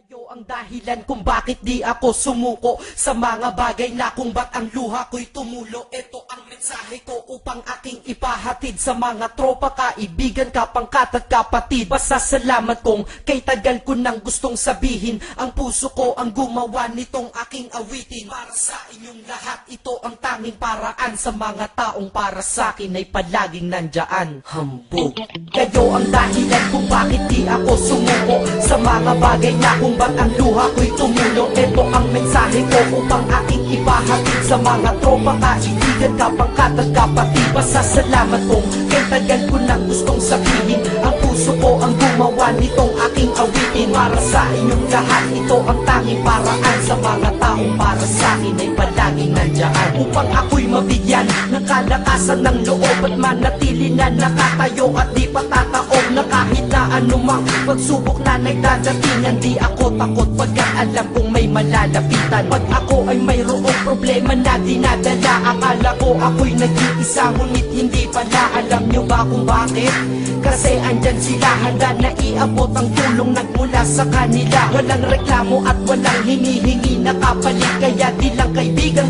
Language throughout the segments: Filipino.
Kayo ang dahilan kung bakit di ako sumuko. Sa mga bagay na kung ba't ang luha ko'y tumulo Ito ang mensahe ko upang aking ipahatid Sa mga tropa, kaibigan, kapangkat at kapatid. Basta salamat kong kay tagal ko nang gustong sabihin Ang puso ko ang gumawa nitong aking awitin. Para sa inyong lahat, ito ang tanging paraan Sa mga taong para sa akin ay palaging nandyan Hambog. Kayo ang dahilan kung bakit di ako sumuko mga bagay na kung ba't ang luha ko'y tumulo Ito ang mensahe ko upang aking ipahatid Sa mga tropa, kaibigan, kapangkat at kapatid Basta salamat kong kay tagal ko nang gustong sabihin puso ko ang gumawa nitong aking awitin Para sa inyong lahat, ito ang tanging paraan Sa mga taong para sa akin ay palaging nandyan Upang ako'y mabigyan ng kalakasan ng loob At manatili na nakatayo at di patataob Na kahit na anumang pagsubok na nagdadatingan Di ako takot pagkat alam kong may malalapitan. Pag ako ay mayroong problema na dinadala Akala ko ako'y nag-iisa ngunit hindi pala. Alam nyo ba kung bakit? Kasi andyan sila handa na iabot ang tulong nagmula sa kanila. Walang reklamo at walang hinihingi na Kaya di lang kaibigan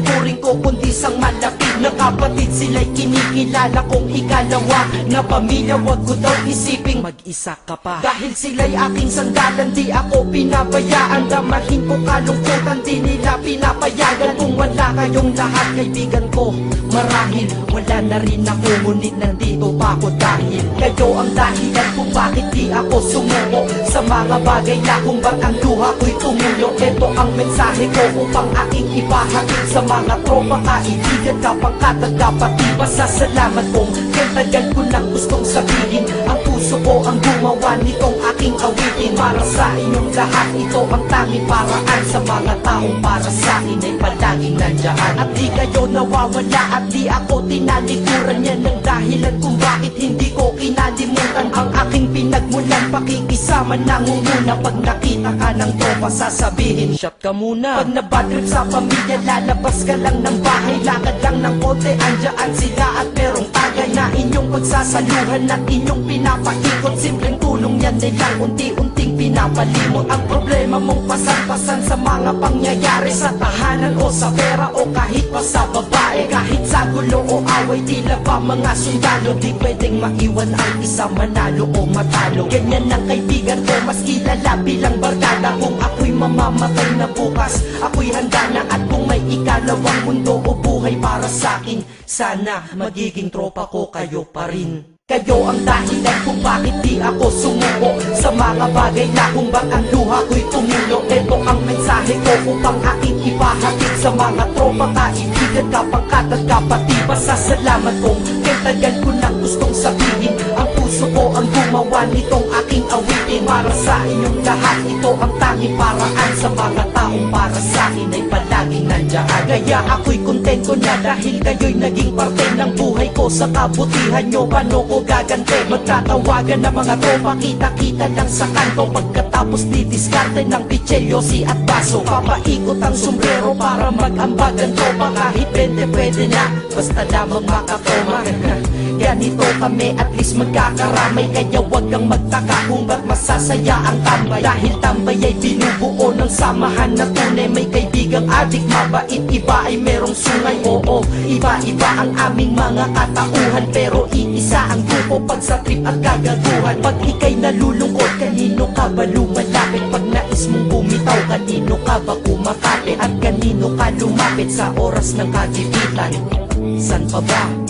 ko rin ko kundi sang malapit na kapatid Sila'y kinikilala kong ikalawa. Na pamilya wag ko daw isiping mag-isa ka pa. Dahil sila'y aking sandalan di ako pinabayaan. Damahin ko kalungkutan di nila pinapayagan. Kung wala kayong lahat kaibigan ko Marahil wala na rin ako. Ngunit nandito pa ako dahil Kayo ang dahilan kung bakit di ako sumuko. Sa mga bagay na kung ba't ang luha ko'y tumulo Ito ang mensahe ko upang aking ipahatid Sa mga tropa, kaibigan, kapangkat at kapatid Basta salamat kong kay tagal ko nang gustong sabihin. Ang puso ko ang gumawa nitong aking awitin. Para sa inyong lahat, ito ang tanging paraan Sa mga taong para sa akin ay palaging nandyan At di kayo nawawala at di ako tinalikuran Yan ang dahilan kung bakit hindi ko kinalimutan pakikisama nangunguna Pag nakita ka ng tropa, sasabihin Shot ka muna. Pag nabadrip sa pamilya, lalabas ka lang ng bahay. Lakad lang ng konti, andyan sila at merong tagay Na inyong pagsasaluhan at inyong pinapaikot. Simpleng tulong yan nilang unti-unting pinapalimot. Ang problema mong pasan-pasan sa mga pangyayari Sa tahanan o sa pera o kahit pa sa babae. Kahit sa gulo o away, tila ba mga sundalo. Di pwedeng maiwan ang isa manalo o matalo. Ganyan ang kaibigan ko, mas kilala bilang barkada. Kung ako'y mamamatay na bukas, ako'y handa na. At kung may ikalawang mundo o buhay para sa akin Sana magiging tropa ko kayo pa rin. Kayo ang dahilan kung bakit di ako sumuko Sa mga bagay na kung ba't ang luha ko'y tumulo Ito ang mensahe ko upang aking ipahatid Sa mga tropa, kaibigan, kapangkat at kapatid Basta salamat kong kay tagal ko nang gustong sabihin gumawa nitong aking awitin. Para sa inyong lahat, ito ang tanging paraan Sa mga taong para sa akin ay palaging nandyan Kaya ako'y kontento na dahil kayo'y naging parte ng buhay ko. Sa kabutihan nyo, paano ko gagante? Magtatawagan ng mga tropa, kita-kita lang sa kanto. Pagkatapos didiskarte ng pichelyo, si at baso. Papaikot ang sombrero para mag-ambagan tropa Kahit 20 pwede na, basta lamang makatoma Ganito kami, at least magkakaramay Kaya wag kang magtaka kung ba't masasaya ang tambay Dahil tambay ay binubuo ng samahan na tunay May kaibigang adik, mabait, iba ay merong sungay Oo, iba-iba ang aming mga katauhan Pero iisa ang grupo pag sa trip at kagaguhan Pag ikay nalulungkot, kanino ka ba lumalapit? Pag nais mong bumitaw, kanino ka ba kumakapit? At kanino ka lumapit sa oras ng kagipitan? San pa ba?